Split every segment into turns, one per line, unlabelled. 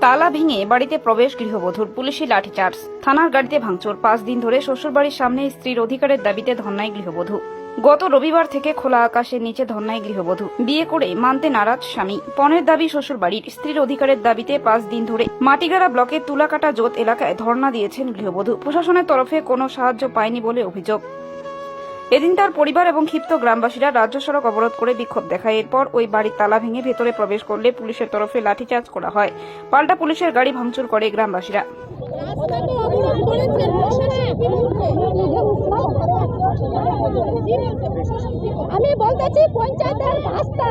তালা ভেঙে বাড়িতে প্রবেশ গৃহবধূর পুলিশি লাঠিচার্জ। থানার গাড়িতে ভাঙচুর। পাঁচ দিন ধরে শ্বশুরবাড়ির সামনে স্ত্রীর অধিকারের দাবিতে ধর্নায় গৃহবধূ। গত রবিবার থেকে খোলা আকাশের নিচে ধর্নায় গৃহবধূ। বিয়ে করে মানতে নারাজ স্বামী। পণের দাবি শ্বশুরবাড়ির। স্ত্রীর অধিকারের দাবিতে পাঁচ দিন ধরে মাটিগাড়া ব্লকের তুলাকাটা জোত এলাকায় ধর্ণা দিয়েছেন গৃহবধূ। প্রশাসনের তরফে কোনো সাহায্য পায়নি বলে অভিযোগ। এদিন তার পরিবার এবং ক্ষিপ্ত গ্রামবাসীরা রাজ্য সড়ক অবরোধ করে বিক্ষোভ দেখায়। এরপর ওই বাড়ির তালা ভেঙে ভেতরে প্রবেশ করলে পুলিশের তরফে লাঠিচার্জ করা হয়। পাল্টা পুলিশের গাড়ি ভাঙচুর করে গ্রামবাসীরা
রাস্তাটা অবরোধ করেছেন প্রশাসনের বিরুদ্ধে আমি বলতেছি, পঞ্চায়েতের রাস্তা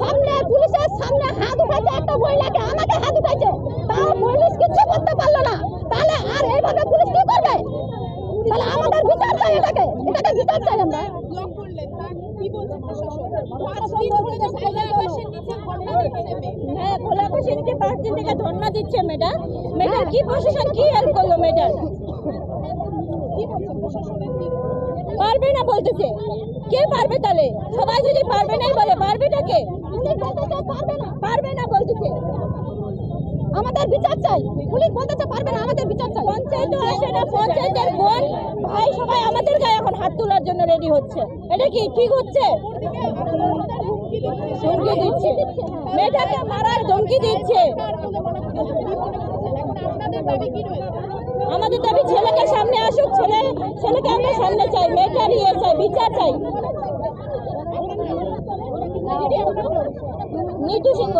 সামনে, পুলিশের সামনে হাত উঠাইছে একটা মহিলাকে আমাকে হাত উঠাইছে। তাও পুলিশ কিছু করতে পারল না। তাহলে আর এইভাবে পুলিশ কি করবে? তাহলে আমাদের বিচার চাই এটাকে। এটাকে বিচার চাই আমরা। হ্যাঁ কি প্রশাসন কি হেল্প করল ম্যাডাম
কি প্রশাসনের
পারবে না বলতেছে। কে পারবে তাহলে? সবাই যদি পারবে নাই বলে, পারবে না কে? পারবে না বলতেছে। আমাদের বিচার চাই। পুলিশ বলতেছে পারবে না, আমাদের বিচার চাই। পঞ্চায়েত আসে না, পঞ্চায়েতের বোন ভাই সবাই আমাদের গায়ে এখন হাত তোলার জন্য রেডি হচ্ছে। এটা কি ঠিক হচ্ছে? দিচ্ছে। মেয়েটাকে মারার ধমকি দিচ্ছে।
আপনাদের দাবি কি রয়েছে?
আমাদের দাবি ছেলেকে সামনে আসুক, ছেলে, ছেলেকে আমরা সামনে চাই মেয়েটার ইয়ে চাই, বিচার চাই। নিতু সিংহ।